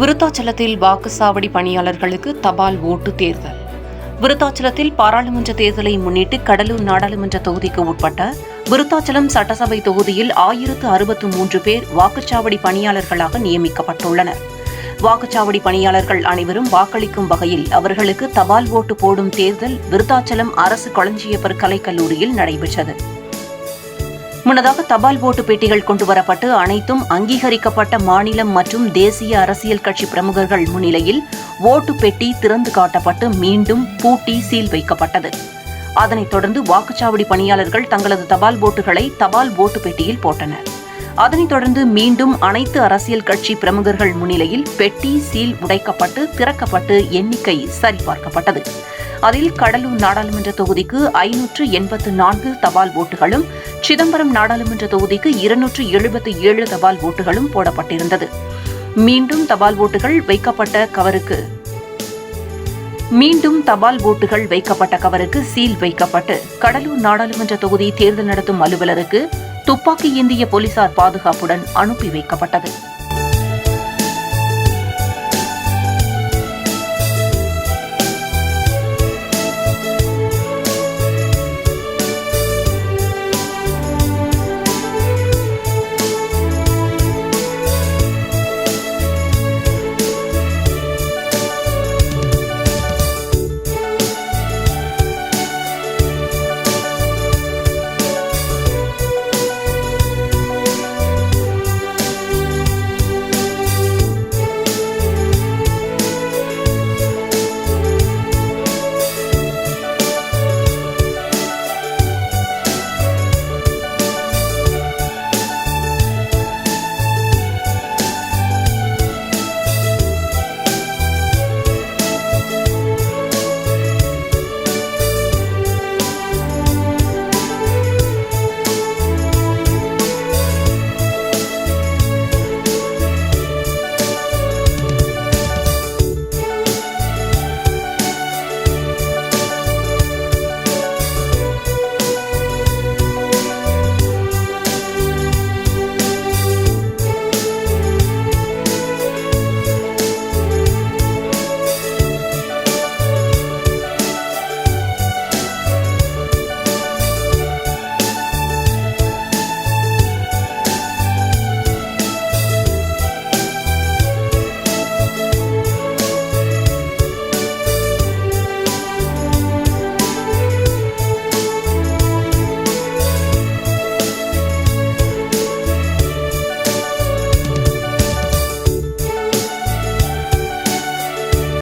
விருத்தாச்சலத்தில் வாக்குச்சாவடி பணியாளர்களுக்கு தபால் ஓட்டு தேர்தல். விருத்தாச்சலத்தில் பாராளுமன்ற தேர்தலை முன்னிட்டு கடலூர் நாடாளுமன்ற தொகுதிக்கு உட்பட்ட விருத்தாச்சலம் சட்டசபை தொகுதியில் ஆயிரத்து அறுபத்து மூன்று பேர் வாக்குச்சாவடி பணியாளர்களாக நியமிக்கப்பட்டுள்ளனர். வாக்குச்சாவடி பணியாளர்கள் அனைவரும் வாக்களிக்கும் வகையில் அவர்களுக்கு தபால் ஓட்டு போடும் தேர்தல் விருத்தாச்சலம் அரசு கொளஞ்சியப்பர் கலைக்கல்லூரியில் நடைபெற்றது. முன்னதாக தபால் ஓட்டு பெட்டிகள் கொண்டுவரப்பட்டு அனைத்தும் அங்கீகரிக்கப்பட்ட மாநிலம் மற்றும் தேசிய அரசியல் கட்சி பிரமுகர்கள் முன்னிலையில் ஓட்டு பெட்டி திறந்து காட்டப்பட்டு மீண்டும் பூட்டி சீல் வைக்கப்பட்டது. அதனைத் தொடர்ந்து வாக்குச்சாவடி பணியாளர்கள் தங்களது தபால் ஓட்டுகளை தபால் ஓட்டு பெட்டியில் போட்டனர். அதனைத் தொடர்ந்து மீண்டும் அனைத்து அரசியல் கட்சி பிரமுகர்கள் முன்னிலையில் பெட்டி சீல் உடைக்கப்பட்டு திறக்கப்பட்டு எண்ணிக்கை சரிபார்க்கப்பட்டது. அதில் கடலூர் நாடாளுமன்ற தொகுதிக்கு ஐநூற்று எண்பத்து நான்கு தபால் ஓட்டுகளும் சிதம்பரம் நாடாளுமன்ற தொகுதிக்கு இருநூற்று எழுபத்தி ஏழு தபால் ஓட்டுகளும் போடப்பட்டிருந்தது. மீண்டும் தபால் ஓட்டுகள் வைக்கப்பட்ட கவருக்கு மீண்டும் தபால் ஓட்டுகள் வைக்கப்பட்ட கவருக்கு சீல் வைக்கப்பட்டு கடலூர் நாடாளுமன்ற தொகுதி தேர்தல் நடத்தும் அலுவலருக்கு துப்பாக்கி ஏந்திய போலீசார் பாதுகாப்புடன் அனுப்பி வைக்கப்பட்டது.